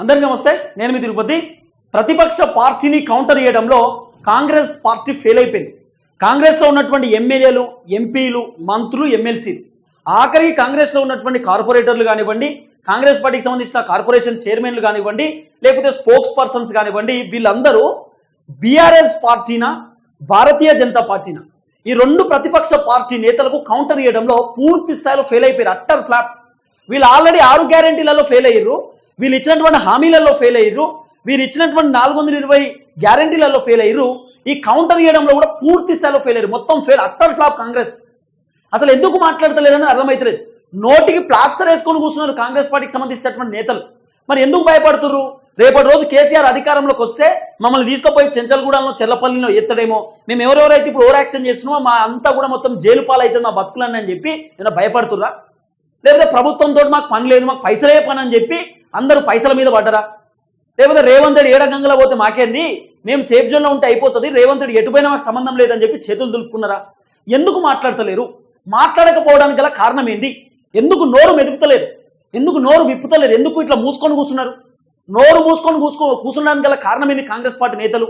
అందరికీ నమస్తే నేను మీ తిరుపతి. ప్రతిపక్ష పార్టీని కౌంటర్ చేయడంలో కాంగ్రెస్ పార్టీ ఫెయిల్ అయిపోయింది. కాంగ్రెస్లో ఉన్నటువంటి ఎమ్మెల్యేలు ఎంపీలు మంత్రులు ఎమ్మెల్సీలు ఆఖరికి కాంగ్రెస్లో ఉన్నటువంటి కార్పొరేటర్లు కానివ్వండి కాంగ్రెస్ పార్టీకి సంబంధించిన కార్పొరేషన్ చైర్మన్లు కానివ్వండి లేకపోతే స్పోక్స్ పర్సన్స్ కానివ్వండి వీళ్ళందరూ బీఆర్ఎస్ పార్టీనా భారతీయ జనతా పార్టీనా? ఈ రెండు ప్రతిపక్ష పార్టీ నేతలకు కౌంటర్ చేయడంలో పూర్తి స్థాయిలో ఫెయిల్ అయిపోయారు. Utter flop. వీళ్ళు ఆల్రెడీ ఆరు గ్యారెంటీలలో ఫెయిల్ అయ్యారు. వీళ్ళు ఇచ్చినటువంటి హామీలలో ఫెయిల్ అయ్యారు వీరు ఇచ్చినటువంటి నాలుగు వందల ఇరవై గ్యారెంటీలలో ఫెయిల్ అయ్యారు ఈ కౌంటర్ చేయడంలో కూడా పూర్తి స్థాయిలో ఫెయిల్ అయ్యారు మొత్తం ఫెయిల్ అట్టర్ ఫ్లాప్ కాంగ్రెస్. అసలు ఎందుకు మాట్లాడతలేరని అర్థమవుతలేదు నోటికి ప్లాస్టర్ వేసుకొని కూర్చున్నారు కాంగ్రెస్ పార్టీకి సంబంధించినటువంటి నేతలు. మరి ఎందుకు భయపడుతుర్రు? రేపటి రోజు కేసీఆర్ అధికారంలోకి వస్తే మమ్మల్ని తీసుకుపోయి చెంచల్గూడలో చెల్లపల్లిలో ఎత్తడేమో. మేము ఎవరెవరైతే ఇప్పుడు ఓవర్ యాక్షన్ చేస్తున్నామో మా అంతా కూడా మొత్తం జైలు పాలైతే మా బతుకులన్నీ అని చెప్పి నేను భయపడుతుర్రా? లేకపోతే ప్రభుత్వంతో మాకు పని లేదు మాకు పైసలే పని అని చెప్పి అందరూ పైసల మీద పడ్డరా? లేకపోతే రేవంత్ రెడ్డి ఏడ గంగలో పోతే మాకేంది? మేము సేఫ్ జోన్లో ఉంటే అయిపోతుంది రేవంత్ రెడ్డి ఎటుపోయినా మాకు సంబంధం లేదని చెప్పి చేతులు దులుపుకున్నారా? ఎందుకు మాట్లాడతలేరు? మాట్లాడకపోవడానికి గల కారణం ఏంది? ఎందుకు నోరు మెదుపుతలేరు? ఎందుకు నోరు విప్పుతలేరు? ఎందుకు ఇట్లా మూసుకొని కూర్చున్నారు? నోరు మూసుకొని కూసుకో కూర్చున్నానికి గల కారణం ఏంది కాంగ్రెస్ పార్టీ నేతలు?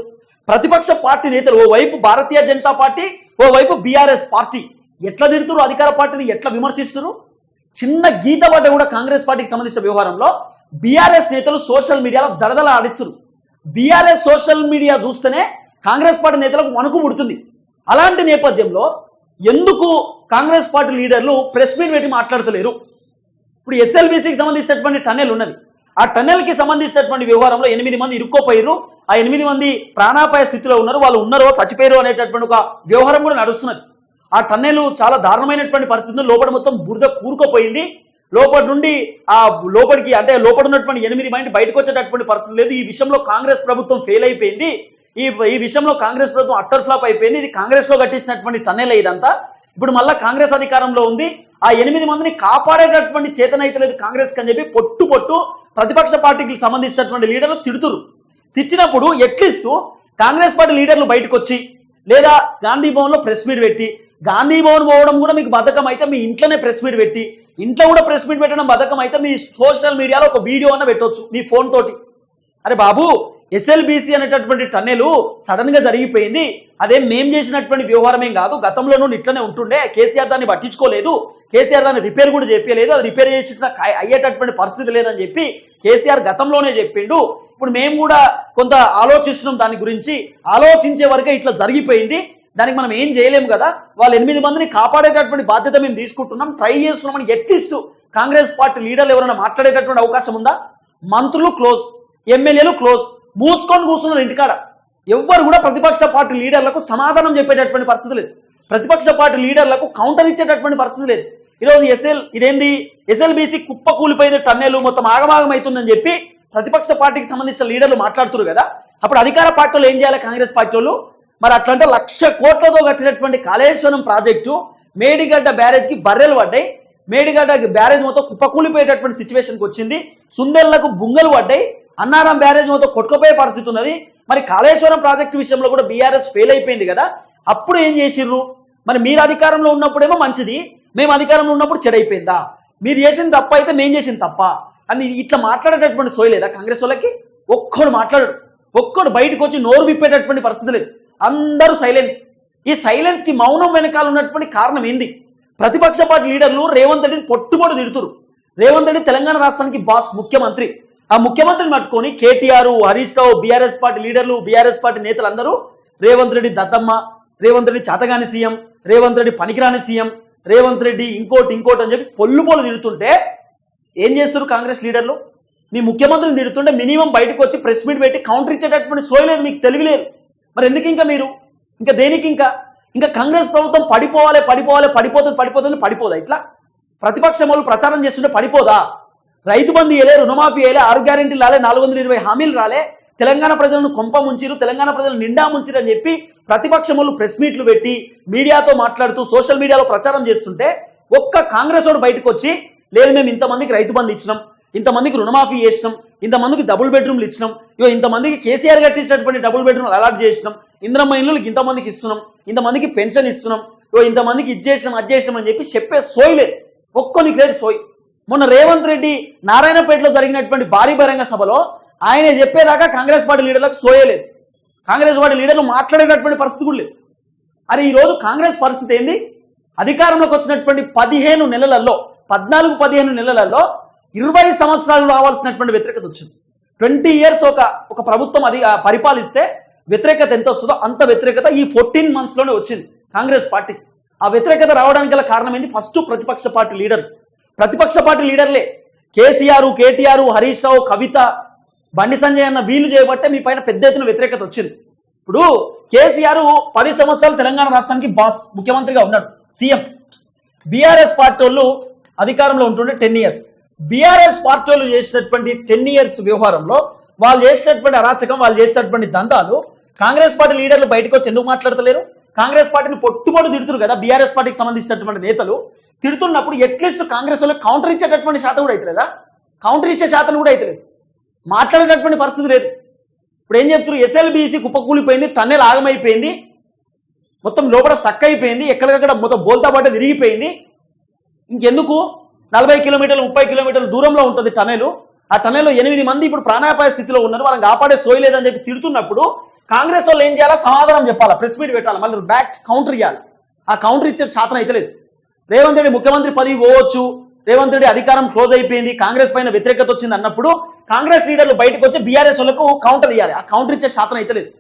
ప్రతిపక్ష పార్టీ నేతలు ఓవైపు భారతీయ జనతా పార్టీ ఓవైపు బీఆర్ఎస్ పార్టీ. ఎట్లా తిడుతురు అధికార పార్టీని? ఎట్లా విమర్శిస్తున్నారు చిన్న గీత పడ్డ కూడా కాంగ్రెస్ పార్టీకి సంబంధించిన వ్యవహారంలో బీఆర్ఎస్ నేతలు సోషల్ మీడియాలో దడదల ఆడిస్తున్నారు బీఆర్ఎస్ సోషల్ మీడియా చూస్తేనే కాంగ్రెస్ పార్టీ నేతలకు వణుకు పుడుతుంది. అలాంటి నేపథ్యంలో ఎందుకు కాంగ్రెస్ పార్టీ లీడర్లు ప్రెస్ మీట్ పెట్టి మాట్లాడతలేరు? ఇప్పుడు ఎస్ఎల్బీసీకి సంబంధించినటువంటి టన్నెల్ ఉన్నది. ఆ టన్నెల్కి సంబంధించినటువంటి వ్యవహారంలో ఎనిమిది మంది ఇరుక్కోపోయారు ఆ ఎనిమిది మంది ప్రాణాపాయ స్థితిలో ఉన్నారు. వాళ్ళు ఉన్నారో చచ్చిపోయారు అనేటటువంటి ఒక వ్యవహారం కూడా నడుస్తున్నది. ఆ టన్నెల్ చాలా దారుణమైనటువంటి పరిస్థితుల్లో లోపల మొత్తం బురద కూరుకుపోయింది. లోపటి నుండి ఆ లోపలికి అంటే లోపల ఉన్నటువంటి ఎనిమిది మైండ్ బయటకు వచ్చేటటువంటి పరిస్థితి లేదు. ఈ విషయంలో కాంగ్రెస్ ప్రభుత్వం ఫెయిల్ అయిపోయింది. ఈ ఈ విషయంలో కాంగ్రెస్ ప్రభుత్వం అట్టర్ ఫ్లాప్ అయిపోయింది. ఇది కాంగ్రెస్లో కట్టించినటువంటి టన్నెల్ ఇదంతా. ఇప్పుడు మళ్ళా కాంగ్రెస్ అధికారంలో ఉంది. ఆ ఎనిమిది మందిని కాపాడేటటువంటి చేతనైతే లేదు కాంగ్రెస్ అని చెప్పి పొట్టు పొట్టు ప్రతిపక్ష పార్టీకి సంబంధించినటువంటి లీడర్లు తిడుతురు. తిట్టినప్పుడు ఎట్లీస్ట్ కాంగ్రెస్ పార్టీ లీడర్లు బయటకు వచ్చి లేదా గాంధీ భవన్లో ప్రెస్ మీట్ పెట్టి గాంధీ భవన్ పోవడం కూడా మీకు బద్ధకం అయితే మీ ఇంట్లోనే ప్రెస్ మీట్ పెట్టి ఇంట్లో కూడా ప్రెస్ మీట్ పెట్టడం బద్ధకం అయితే మీ సోషల్ మీడియాలో ఒక వీడియో అన్న పెట్టొచ్చు మీ ఫోన్ తోటి. అరే బాబు ఎస్ఎల్బిసి అనేటటువంటి టన్నెలు సడన్గా జరిగిపోయింది. అదే మేం చేసినటువంటి వ్యవహారమేం కాదు గతంలో నుండి ఇట్లనే ఉంటుండే. కేసీఆర్ దాన్ని పట్టించుకోలేదు. కేసీఆర్ దాన్ని రిపేర్ కూడా చెప్పలేదు అది రిపేర్ చేసిన అయ్యేటటువంటి పరిస్థితి లేదని చెప్పి కేసీఆర్ గతంలోనే చెప్పిండు. ఇప్పుడు మేము కూడా కొంత ఆలోచిస్తున్నాం దాని గురించి. ఆలోచించే వరకే ఇట్లా జరిగిపోయింది. దానికి మనం ఏం చేయలేము కదా? వాళ్ళు ఎనిమిది మందిని కాపాడేటటువంటి బాధ్యత మేము తీసుకుంటున్నాం. ట్రై చేస్తున్నామని ఎట్టిస్ట్ కాంగ్రెస్ పార్టీ లీడర్లు ఎవరైనా మాట్లాడేటటువంటి అవకాశం ఉందా? మంత్రులు క్లోజ్ ఎమ్మెల్యేలు క్లోజ్ మూసుకొని కూర్చున్నారు ఇంటికాడ. ఎవ్వరు కూడా ప్రతిపక్ష పార్టీ లీడర్లకు సమాధానం చెప్పేటటువంటి పరిస్థితి లేదు. ప్రతిపక్ష పార్టీ లీడర్లకు కౌంటర్ ఇచ్చేటటువంటి పరిస్థితి లేదు. ఈరోజు ఎస్ఎల్ ఇదేంది? ఎస్ఎల్బీసీ కుప్ప కూలిపోయింది టన్నెలు మొత్తం ఆగమాగం అవుతుందని చెప్పి ప్రతిపక్ష పార్టీకి సంబంధించిన లీడర్లు మాట్లాడుతున్నారు కదా? అప్పుడు అధికార పార్టీలో ఏం చేయాలి కాంగ్రెస్ పార్టీ వాళ్ళు? మరి అట్లంటే లక్ష కోట్లతో కట్టినటువంటి కాళేశ్వరం ప్రాజెక్టు మేడిగడ్డ బ్యారేజ్కి బర్రెలు పడ్డాయి. మేడిగడ్డ బ్యారేజ్ మొత్తం కుప్పకూలిపోయేటటువంటి సిచ్యువేషన్కి వచ్చింది. సుందర్లకు బుంగలు పడ్డాయి. అన్నారం బ్యారేజ్ మొత్తం కొట్టుకుపోయే పరిస్థితి ఉన్నది. మరి కాళేశ్వరం ప్రాజెక్టు విషయంలో కూడా బీఆర్ఎస్ ఫెయిల్ అయిపోయింది కదా. అప్పుడు ఏం చేసిర్రు? మరి మీరు అధికారంలో ఉన్నప్పుడేమో మంచిది. మేము అధికారంలో ఉన్నప్పుడు చెడైపోయిందా? మీరు చేసిన తప్ప అయితే మేము చేసిన తప్ప. అని ఇట్లా మాట్లాడేటటువంటి సోయలేదా కాంగ్రెస్ వాళ్ళకి? ఒక్కడు మాట్లాడు ఒక్కడు బయటకు వచ్చి నోరు విప్పేటటువంటి పరిస్థితి లేదు. అందరూ సైలెన్స్ ఈ సైలెన్స్కి మౌనం వెనకాల ఉన్నటువంటి కారణం ఏంది? ప్రతిపక్ష పార్టీ లీడర్లు రేవంత్ రెడ్డిని పొట్టుబడి తిడుతురు. రేవంత్ రెడ్డి తెలంగాణ రాష్ట్రానికి బాస్ ముఖ్యమంత్రి. ఆ ముఖ్యమంత్రిని పట్టుకొని కేటీఆర్ హరీష్ రావు బీఆర్ఎస్ పార్టీ లీడర్లు బీఆర్ఎస్ పార్టీ నేతలు అందరూ రేవంత్ రెడ్డి దత్తమ్మ రేవంత్ రెడ్డి చాతగాని సీఎం రేవంత్ రెడ్డి పనికిరాని సీఎం రేవంత్ రెడ్డి ఇంకోటి ఇంకోటి అని చెప్పి పొల్లు పొల్లు తిడుతుంటే ఏం చేస్తారు కాంగ్రెస్ లీడర్లు? మీ ముఖ్యమంత్రిని తిడుతుంటే మినిమం బయటకు వచ్చి ప్రెస్ మీట్ పెట్టి కౌంటర్ ఇచ్చేటటువంటి సోయలేదు మీకు తెలివిలేదు మరి ఎందుకు ఇంకా మీరు? ఇంకా దేనికి ఇంకా ఇంకా కాంగ్రెస్ ప్రభుత్వం పడిపోవాలి పడిపోవాలి పడిపోతుంది పడిపోతుంది పడిపోదా ఇట్లా? ప్రతిపక్షం వాళ్ళు ప్రచారం చేస్తుంటే పడిపోదా? రైతు బంధు వేయలే రుణమాఫీ వేయలే ఆరు గ్యారెంటీలు రాలే నాలుగు వందల ఇరవై హామీలు రాలే తెలంగాణ ప్రజలను కొంప ముంచిరు తెలంగాణ ప్రజలు నిండా ముంచిరు అని చెప్పి ప్రతిపక్షములు ప్రెస్ మీట్లు పెట్టి మీడియాతో మాట్లాడుతూ సోషల్ మీడియాలో ప్రచారం చేస్తుంటే ఒక్క కాంగ్రెస్ వాడు బయటకు వచ్చి లేదు మేము ఇంతమందికి రైతు బంధు ఇచ్చినాం ఇంతమందికి రుణమాఫీ చేసినాం ఇంతమందికి డబుల్ బెడ్రూమ్లు ఇచ్చినాం. ఇగో ఇంతమందికి కేసీఆర్ కట్టించినటువంటి డబుల్ బెడ్రూమ్లు అలాట్ చేసినాం. ఇంద్రమ్మ ఇళ్ళకి ఇంతమందికి ఇస్తున్నాం. ఇంతమందికి పెన్షన్ ఇస్తున్నాం. ఇగో ఇంతమందికి ఇది చేసినాం అది చేసినాం అని చెప్పి చెప్పే సోయిలే ఒక్కొని ఒక్కనికి సోయి. మొన్న రేవంత్ రెడ్డి నారాయణపేటలో జరిగినటువంటి భారీ బహిరంగ సభలో ఆయన చెప్పేదాకా కాంగ్రెస్ పార్టీ లీడర్లకు సోయలేదు కాంగ్రెస్ పార్టీ లీడర్లు మాట్లాడేటటువంటి పరిస్థితి కూడా లేదు. అరే ఈరోజు కాంగ్రెస్ పరిస్థితి ఏంది? అధికారంలోకి వచ్చినటువంటి పదిహేను నెలలలో పద్నాలుగు పదిహేను నెలలలో ఇరవై సంవత్సరాలు రావాల్సినటువంటి వ్యతిరేకత వచ్చింది. ట్వంటీ ఇయర్స్ ఒక ఒక ప్రభుత్వం అది పరిపాలిస్తే వ్యతిరేకత ఎంత వస్తుందో అంత వ్యతిరేకత ఈ ఫోర్టీన్ మంత్స్లోనే వచ్చింది కాంగ్రెస్ పార్టీకి ఆ వ్యతిరేకత రావడానికి గల కారణం ఏంది ఫస్ట్ ప్రతిపక్ష పార్టీ లీడర్. ప్రతిపక్ష పార్టీ లీడర్లే. కేసీఆర్ కేటీఆర్ హరీష్ రావు కవిత బండి సంజయ్ అన్న వీలు చేయబట్టే మీ పైన పెద్ద ఎత్తున వ్యతిరేకత వచ్చింది. ఇప్పుడు కేసీఆర్ పది సంవత్సరాలు తెలంగాణ రాష్ట్రానికి బాస్ ముఖ్యమంత్రిగా ఉన్నాడు సీఎం. బీఆర్ఎస్ పార్టీ వాళ్ళు అధికారంలో ఉంటుండే టెన్ ఇయర్స్. బీఆర్ఎస్ పార్టీ వాళ్ళు చేసినటువంటి టెన్ ఇయర్స్ వ్యవహారంలో వాళ్ళు చేసినటువంటి అరాచకం వాళ్ళు చేసినటువంటి దందాలు కాంగ్రెస్ పార్టీ లీడర్లు బయటకు వచ్చి ఎందుకు మాట్లాడతలేరు? కాంగ్రెస్ పార్టీని పొట్టుబడి తిడుతురు కదా బీఆర్ఎస్ పార్టీకి సంబంధించినటువంటి నేతలు. తిడుతున్నప్పుడు ఎట్లీస్ట్ కాంగ్రెస్ వాళ్ళు కౌంటర్ ఇచ్చేటటువంటి శాతం కూడా అవుతలేదా కౌంటర్ ఇచ్చే శాతం కూడా అవుతలేదు మాట్లాడేటటువంటి పరిస్థితి లేదు. ఇప్పుడు ఏం చెప్తున్నారు? ఎస్ఎల్బీసీ కుప్పకూలిపోయింది టన్నెల్ ఆగమైపోయింది మొత్తం లోపల స్టక్ అయిపోయింది ఎక్కడికక్కడ మొత్తం బోల్తా పాట విరిగిపోయింది. ఇంకెందుకు? నలభై కిలోమీటర్లు ముప్పై కిలోమీటర్ల దూరంలో ఉంటుంది టనెల్. ఆ టనెల్లో ఎనిమిది మంది ఇప్పుడు ప్రాణాపాయ స్థితిలో ఉన్నారు. వాళ్ళని కాపాడే సోయి లేదని చెప్పి తిడుతున్నప్పుడు కాంగ్రెస్ వాళ్ళు ఏం చేయాలా? సమాధానం చెప్పాలా? ప్రెస్ మీట్ పెట్టాలి? మళ్ళీ బ్యాక్ కౌంటర్ ఇవ్వాలి ఆ కౌంటర్ ఇచ్చే శాతం అయితే లేదు. రేవంత్ రెడ్డి ముఖ్యమంత్రి పదవి పోవచ్చు. రేవంత్ రెడ్డి అధికారం క్లోజ్ అయిపోయింది. కాంగ్రెస్ పైన వ్యతిరేకత వచ్చింది అన్నప్పుడు కాంగ్రెస్ లీడర్లు బయటకు వచ్చి బీఆర్ఎస్ వాళ్ళకు కౌంటర్ ఇవ్వాలి ఆ కౌంటర్ ఇచ్చే శాతం అయితే లేదు.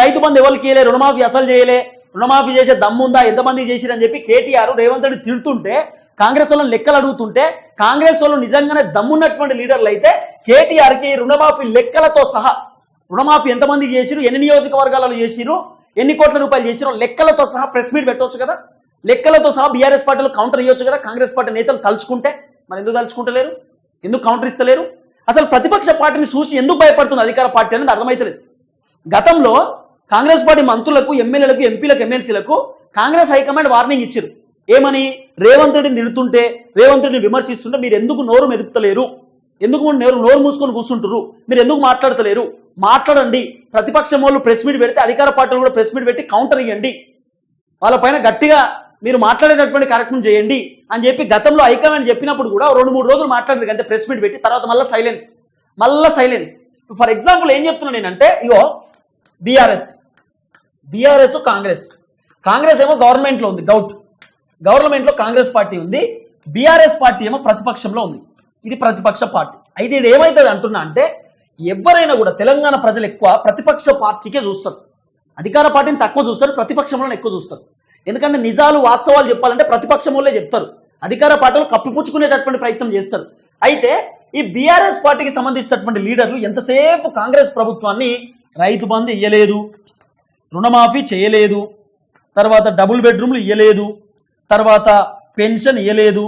రైతు బంధు ఎవరికి ఇయలే రుణమాఫీ అసలు చేయలే. రుణమాఫీ చేసే దమ్ముందా? ఎంతమంది చేసిరని చెప్పి కేటీఆర్ రేవంత్ రెడ్డి తిడుతుంటే కాంగ్రెస్ వాళ్ళని లెక్కలు అడుగుతుంటే కాంగ్రెస్ వాళ్ళు నిజంగానే దమ్మున్నటువంటి లీడర్లు అయితే కేటీఆర్కి రుణమాఫీ లెక్కలతో సహా రుణమాఫీ ఎంతమంది చేసిరు ఎన్ని నియోజకవర్గాలలో చేసిరు ఎన్ని కోట్ల రూపాయలు చేసిరో లెక్కలతో సహా ప్రెస్ మీట్ పెట్టవచ్చు కదా? లెక్కలతో సహా బీఆర్ఎస్ పార్టీలు కౌంటర్ ఇవ్వచ్చు కదా? కాంగ్రెస్ పార్టీ నేతలు తలుచుకుంటే? మరి ఎందుకు తలుచుకుంటలేరు? ఎందుకు కౌంటర్ ఇస్తలేరు? అసలు ప్రతిపక్ష పార్టీని చూసి ఎందుకు భయపడుతుంది అధికార పార్టీ అనేది అర్థమైతలేదు. గతంలో కాంగ్రెస్ పార్టీ మంత్రులకు ఎమ్మెల్యేలకు ఎంపీలకు ఎమ్మెల్సీలకు కాంగ్రెస్ హైకమాండ్ వార్నింగ్ ఇచ్చారు ఏమని? రేవంత్ రెడ్డిని నిలుతుంటే రేవంత్ రెడ్డిని విమర్శిస్తుంటే మీరు ఎందుకు నోరు మెదుపుతలేరు? ఎందుకు మీరు నోరు నోరు మూసుకొని కూర్చుంటారు మీరు ఎందుకు మాట్లాడతలేరు? మాట్లాడండి. ప్రతిపక్షం వాళ్ళు ప్రెస్ మీట్ పెడితే అధికార పార్టీలు కూడా ప్రెస్ మీట్ పెట్టి కౌంటర్ ఇవ్వండి వాళ్ళపైన గట్టిగా మీరు మాట్లాడేటటువంటి కార్యక్రమం చేయండి అని చెప్పి గతంలో హైకమాండ్ చెప్పినప్పుడు కూడా రెండు మూడు రోజులు మాట్లాడారు అంతే ప్రెస్ మీట్ పెట్టి తర్వాత మళ్ళీ సైలెన్స్. మళ్ళీ సైలెన్స్. ఫర్ ఎగ్జాంపుల్ ఏం చెప్తున్నా నేనంటే ఇగో బీఆర్ఎస్. BRS Congress. కాంగ్రెస్ ఏమో గవర్నమెంట్లో ఉంది డౌట్ గవర్నమెంట్లో కాంగ్రెస్ పార్టీ ఉంది బీఆర్ఎస్ పార్టీ ఏమో ప్రతిపక్షంలో ఉంది. ఇది ప్రతిపక్ష పార్టీ. అయితే ఇది ఏమవుతుంది అంటున్నా అంటే ఎవరైనా కూడా తెలంగాణ ప్రజలు ఎక్కువ ప్రతిపక్ష పార్టీకే చూస్తారు. అధికార పార్టీని తక్కువ చూస్తారు ప్రతిపక్షంలో ఎక్కువ చూస్తారు. ఎందుకంటే నిజాలు వాస్తవాలు చెప్పాలంటే ప్రతిపక్షం వాళ్ళే చెప్తారు. అధికార పార్టీలు కప్పిపుచ్చుకునేటటువంటి ప్రయత్నం చేస్తారు. అయితే ఈ బీఆర్ఎస్ పార్టీకి సంబంధించినటువంటి లీడర్లు ఎంతసేపు కాంగ్రెస్ ప్రభుత్వాన్ని రైతు బంధు ఇయ్యలేదు రుణమాఫీ చేయలేదు తర్వాత డబుల్ బెడ్రూమ్లు ఇయ్యలేదు తర్వాత పెన్షన్ ఇవ్వలేదు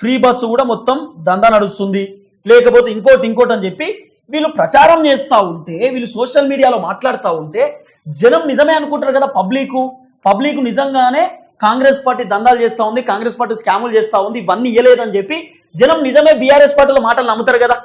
ఫ్రీ బస్సు కూడా మొత్తం దందా నడుస్తుంది. లేకపోతే ఇంకోటి ఇంకోటి అని చెప్పి వీళ్ళు ప్రచారం చేస్తూ ఉంటే వీళ్ళు సోషల్ మీడియాలో మాట్లాడుతూ ఉంటే జనం నిజమే అనుకుంటారు కదా పబ్లిక్. పబ్లిక్ నిజంగానే కాంగ్రెస్ పార్టీ దందాలు చేస్తూ ఉంది కాంగ్రెస్ పార్టీ స్కాములు చేస్తూ ఉంది ఇవన్నీ ఇవ్వలేదని చెప్పి జనం నిజమే బీఆర్ఎస్ పార్టీలో మాటలు నమ్ముతారు కదా.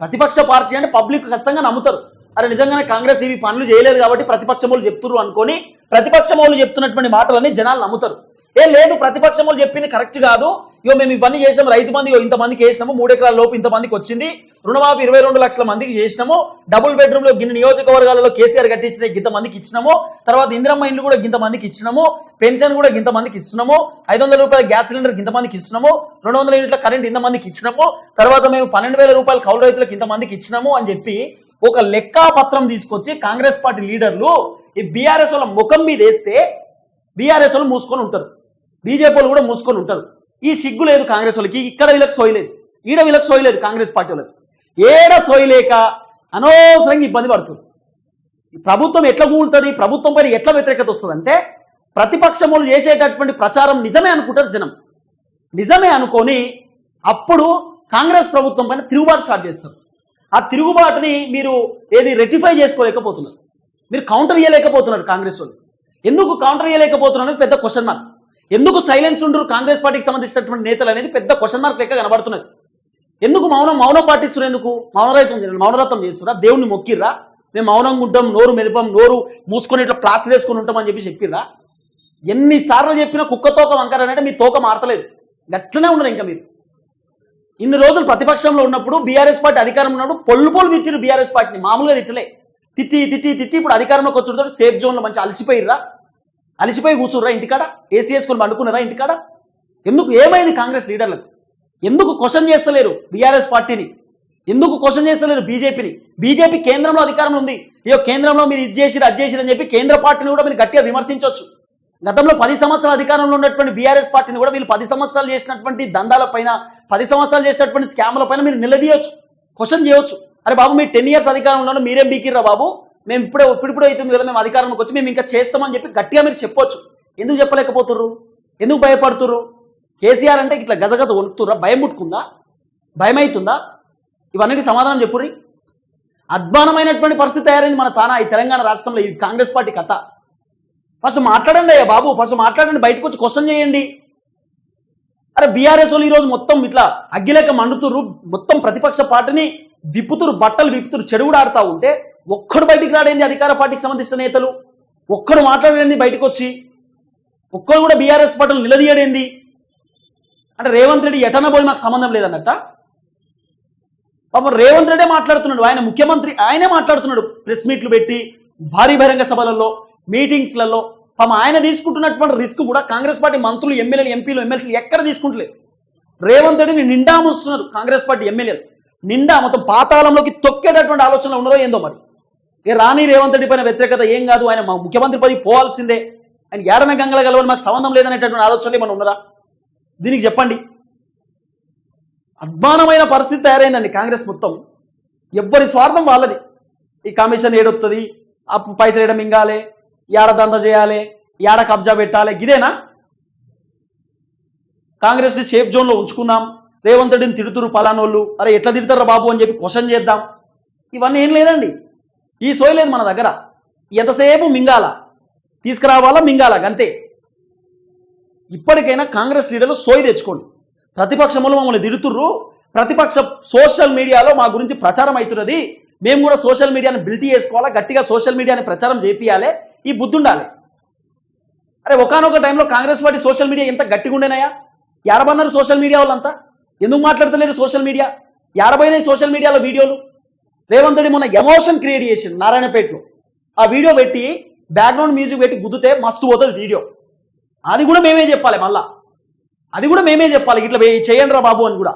ప్రతిపక్ష పార్టీ అంటే పబ్లిక్ ఖచ్చితంగా నమ్ముతారు. అరే నిజంగానే కాంగ్రెస్ ఇవి పనులు చేయలేదు కాబట్టి ప్రతిపక్షం వాళ్ళు చెప్తున్నారు అనుకొని ప్రతిపక్షం వాళ్ళు చెప్తున్నటువంటి మాటలన్నీ జనాలు నమ్ముతారు. ఏ లేదు ప్రతిపక్షములు చెప్పింది కరెక్ట్ కాదు. ఇగో మేము ఇవన్నీ చేసినాము రైతు మంది ఇగో ఇంతమందికి వేసినాము మూడు ఎకరాల లోపు ఇంతమందికి వచ్చింది. రుణమాఫీ ఇరవై రెండు లక్షల మందికి చేసినాము. డబుల్ బెడ్రూమ్లో గిన్ని నియోజకవర్గాలలో కేసీఆర్ కట్టించిన గింత మందికి ఇచ్చినాము. తర్వాత ఇందిరమ్మ ఇండ్లు కూడా గింత మందికి ఇచ్చినాము. పెన్షన్ కూడా గింత మందికి ఇస్తున్నాము. ఐదు వందల రూపాయల గ్యాస్ సిలిండర్ గింత మందికి ఇస్తున్నాము. రెండు వందల యూనిట్ల కరెంట్ ఇంత మందికి ఇచ్చినాము. తర్వాత మేము పన్నెండు వేల రూపాయలు కౌలు రైతులకు ఇంత మందికి ఇచ్చినాము అని చెప్పి ఒక లెక్కా పత్రం తీసుకొచ్చి కాంగ్రెస్ పార్టీ లీడర్లు ఈ బీఆర్ఎస్ వాళ్ళ ముఖం మీద వేస్తే బీఆర్ఎస్ వాళ్ళు మూసుకొని ఉంటారు. బీజేపీ కూడా మూసుకొని ఉంటారు. ఈ సిగ్గు లేదు కాంగ్రెస్ వాళ్ళకి. ఇక్కడ వీళ్ళకి సోయలేదు ఈడ వీళ్ళకి సోయలేదు కాంగ్రెస్ పార్టీ వాళ్ళకి. ఏడ సోయలేక అనవసరంగా ఇబ్బంది పడుతుంది ఈ ప్రభుత్వం ఎట్లా కూలుతుంది? ప్రభుత్వం పైన ఎట్లా వ్యతిరేకత వస్తుందంటే ప్రతిపక్షములు చేసేటటువంటి ప్రచారం నిజమే అనుకుంటారు జనం. నిజమే అనుకొని అప్పుడు కాంగ్రెస్ ప్రభుత్వం పైన తిరుగుబాటు స్టార్ట్ చేస్తారు. ఆ తిరుగుబాటుని మీరు ఏది రెక్టిఫై చేసుకోలేకపోతున్నారు. మీరు కౌంటర్ ఇవ్వలేకపోతున్నారు కాంగ్రెస్ వాళ్ళు. ఎందుకు కౌంటర్ ఇవ్వలేకపోతున్నారు అనేది పెద్ద క్వశ్చన్ మార్క్ ఎందుకు సైలెన్స్ ఉండరు కాంగ్రెస్ పార్టీకి సంబంధించినటువంటి నేతలు అనేది పెద్ద క్వశ్చన్ మార్క్ లెక్క కనబడుతున్నది. ఎందుకు మౌనం మౌనం పాటిస్తున్నారు ఎందుకు? మౌనరైతం మౌనరత్నం మౌనరత్వం చేస్తురా దేవుణ్ణి మొక్కిర్రా? మేము మౌనంగా ఉంటాం నోరు మెదపం నోరు మూసుకొని ఇట్లా ప్లాస్టర్ వేసుకొని ఉంటాం అని చెప్పి చెప్పిర్రా? ఎన్నిసార్లు చెప్పినా కుక్క తోక వంకర అంటే మీ తోక మారతలేదు. గట్లనే ఉండరు ఇంకా మీరు. ఇన్ని రోజులు ప్రతిపక్షంలో ఉన్నప్పుడు బీఆర్ఎస్ పార్టీ అధికారంలో ఉన్నప్పుడు పొల్లు పొల్లు తిట్టిరు బీఆర్ఎస్ పార్టీని. మామూలుగా తిట్టలే. తిట్టి తిట్టి తిట్టి ఇప్పుడు అధికారంలోకి వచ్చుంటారు సేఫ్ జోన్లో మంచి అలసిపోయిర్రా. అలసిపోయి కూర్చుర్రా ఇంటికాడ ఏసీ వేసుకొని పండుకున్నారా ఇంటికాడ ఎందుకు ఏమైంది కాంగ్రెస్ లీడర్లకు? ఎందుకు క్వశ్చన్ చేస్తలేరు బీఆర్ఎస్ పార్టీని? ఎందుకు క్వశ్చన్ చేస్తలేరు బీజేపీని? బీజేపీ కేంద్రంలో అధికారంలో ఉంది. ఇయో కేంద్రంలో మీరు ఇది చేసిరు అది చేసిరు అని చెప్పి కేంద్ర పార్టీని కూడా మీరు గట్టిగా విమర్శించవచ్చు గతంలో పది సంవత్సరాల అధికారంలో ఉన్నటువంటి బీఆర్ఎస్ పార్టీని కూడా వీళ్ళు పది సంవత్సరాలు చేసినటువంటి దందాల పైన పది సంవత్సరాలు చేసినటువంటి స్కామ్లపైన మీరు నిలదీయొచ్చు క్వశ్చన్ చేయొచ్చు. అరే బాబు మీరు టెన్ ఇయర్స్ అధికారంలో మీరేం బీకిర్రా బాబు? మేము ఇప్పుడే ఇప్పుడిప్పుడు అవుతుంది కదా మేము అధికారంలోకి వచ్చి మేము ఇంకా చేస్తామని చెప్పి గట్టిగా మీరు చెప్పొచ్చు. ఎందుకు చెప్పలేకపోతుర్రు? ఎందుకు భయపడుతుర్రు? కేసీఆర్ అంటే ఇట్లా గజగజ వణుకుతుర్రా భయం పుట్టుకుందా? భయం అవుతుందా ఇవన్నీ సమాధానం చెప్పుర్రి. అద్భుతమైనటువంటి పరిస్థితి తయారైంది మన తానా ఈ తెలంగాణ రాష్ట్రంలో ఈ కాంగ్రెస్ పార్టీ కథ. ఫస్ట్ మాట్లాడండి అయ్యా బాబు ఫస్ట్ మాట్లాడండి బయటకు వచ్చి క్వశ్చన్ చేయండి. అరే బీఆర్ఎస్ వాళ్ళు ఈరోజు మొత్తం ఇట్లా అగ్గిలేక మండుతురు మొత్తం ప్రతిపక్ష పార్టీని విప్పుతురు బట్టలు విప్పుతురు చెడుగుడు ఆడుతూ ఉంటే ఒక్కడు బయటికి రాడేంది అధికార పార్టీకి సంబంధించిన నేతలు? ఒక్కడు మాట్లాడలేని బయటకు వచ్చి ఒక్కడు కూడా బీఆర్ఎస్ పార్టీలు నిలదీయడేంది? అంటే రేవంత్ రెడ్డి ఎటన పోయి మాకు సంబంధం లేదన్నట్ట? పాపం రేవంత్ రెడ్డే మాట్లాడుతున్నాడు. ఆయన ముఖ్యమంత్రి ఆయనే మాట్లాడుతున్నాడు ప్రెస్ మీట్లు పెట్టి భారీ బహిరంగ సభలలో మీటింగ్స్లలో. పాపం ఆయన తీసుకుంటున్నటువంటి రిస్క్ కూడా కాంగ్రెస్ పార్టీ మంత్రులు ఎమ్మెల్యేలు ఎంపీలు ఎమ్మెల్సీలు ఎక్కడ తీసుకుంటలేదు రేవంత్ రెడ్డిని నిండా ముస్తున్నారు కాంగ్రెస్ పార్టీ ఎమ్మెల్యేలు. నిండా మొత్తం పాతాళంలోకి తొక్కేటటువంటి ఆలోచనలు ఉన్నారో ఏందో మరి? రాణి రేవంత్ రెడ్డి పైన వ్యతిరేకత ఏం కాదు ఆయన మా ముఖ్యమంత్రి పదవి పోవాల్సిందే. ఆయన ఏడన గంగల గలవని మాకు సంబంధం లేదనేటటువంటి ఆలోచనలు ఏమైనా ఉన్నారా దీనికి చెప్పండి. అద్మానమైన పరిస్థితి తయారైందండి కాంగ్రెస్ మొత్తం. ఎవ్వరి స్వార్థం వాళ్ళది. ఈ కమిషన్ ఏడొస్తుంది ఆ పైసలు వేయడం మింగాలి ఏడ దంద చేయాలి ఏడ కబ్జా పెట్టాలి ఇదేనా కాంగ్రెస్ని సేఫ్ జోన్లో ఉంచుకుందాం రేవంత్ రెడ్డిని తిడుతురు పలానోళ్ళు అరే ఎట్లా తిడతారా బాబు అని చెప్పి క్వశ్చన్ చేద్దాం. ఇవన్నీ ఏం లేదండి. ఈ సోయి లేదు మన దగ్గర. ఎంతసేపు మింగాల? తీసుకురావాలా మింగాల? అంతే ఇప్పటికైనా కాంగ్రెస్ లీడర్లు సోయి తెచ్చుకోండి. ప్రతిపక్షములు మమ్మల్ని తిడుతుర్రు. ప్రతిపక్ష సోషల్ మీడియాలో మా గురించి ప్రచారం అవుతున్నది. మేము కూడా సోషల్ మీడియాని బిల్టీ చేసుకోవాలా గట్టిగా సోషల్ మీడియాని ప్రచారం చేపియాలి. ఈ బుద్ధి ఉండాలి అరే ఒకనొక టైంలో కాంగ్రెస్ పార్టీ సోషల్ మీడియా ఎంత గట్టిగా ఉండేనాయా ఎడబన్నారు సోషల్ మీడియా వాళ్ళంతా? ఎందుకు మాట్లాడతలేరు సోషల్ మీడియా? ఎడబోయినాయి సోషల్ మీడియాలో వీడియోలు? రేవంత్ రెడ్డి మొన్న ఎమోషన్ క్రియేట్ చేసింది నారాయణపేటలో. ఆ వీడియో పెట్టి బ్యాక్గ్రౌండ్ మ్యూజిక్ పెట్టి గుద్దితే మస్తు పోతుంది వీడియో. అది కూడా మేమే చెప్పాలి మళ్ళా. అది కూడా మేమే చెప్పాలి ఇట్లా చేయండి రా బాబు అని కూడా.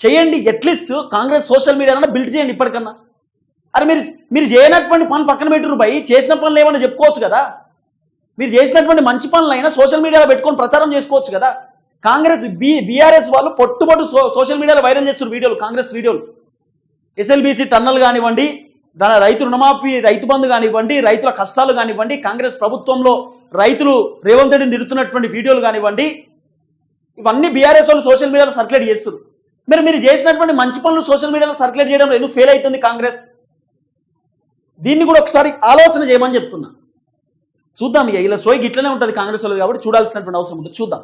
చేయండి at least Congress social media build చేయండి ఇప్పటికన్నా. అరే మీరు మీరు చేయనటువంటి పని పక్కన పెట్టురు పై చేసిన పనులు ఏమైనా చెప్పుకోవచ్చు కదా? మీరు చేసినటువంటి మంచి పనులు అయినా సోషల్ మీడియాలో పెట్టుకొని ప్రచారం చేసుకోవచ్చు కదా? కాంగ్రెస్ బి బీఆర్ఎస్ వాళ్ళు పొట్టుపట్టు సోషల్ మీడియాలో వైరల్ చేస్తున్నారు వీడియోలు కాంగ్రెస్ వీడియోలు. ఎస్ఎల్బీసీ టన్నల్ కానివ్వండి దాని రైతు రుణమాఫీ రైతు బంధు కానివ్వండి రైతుల కష్టాలు కానివ్వండి కాంగ్రెస్ ప్రభుత్వంలో రైతులు రేవంత్ రెడ్డిని తిడుతున్నటువంటి వీడియోలు కానివ్వండి ఇవన్నీ బీఆర్ఎస్ వాళ్ళు సోషల్ మీడియాలో సర్క్యులేట్ చేస్తారు మరి మీరు చేసినటువంటి మంచి పనులు సోషల్ మీడియాలో సర్క్యులేట్ చేయడంలో ఎందుకు ఫెయిల్ అవుతుంది కాంగ్రెస్? దీన్ని కూడా ఒకసారి ఆలోచన చేయమని చెప్తున్నా. చూద్దాం ఇక ఇలా సోయి ఇట్లనే ఉంటుంది కాంగ్రెస్ వాళ్ళు కాబట్టి చూడాల్సినటువంటి అవసరం ఉంటుంది చూద్దాం.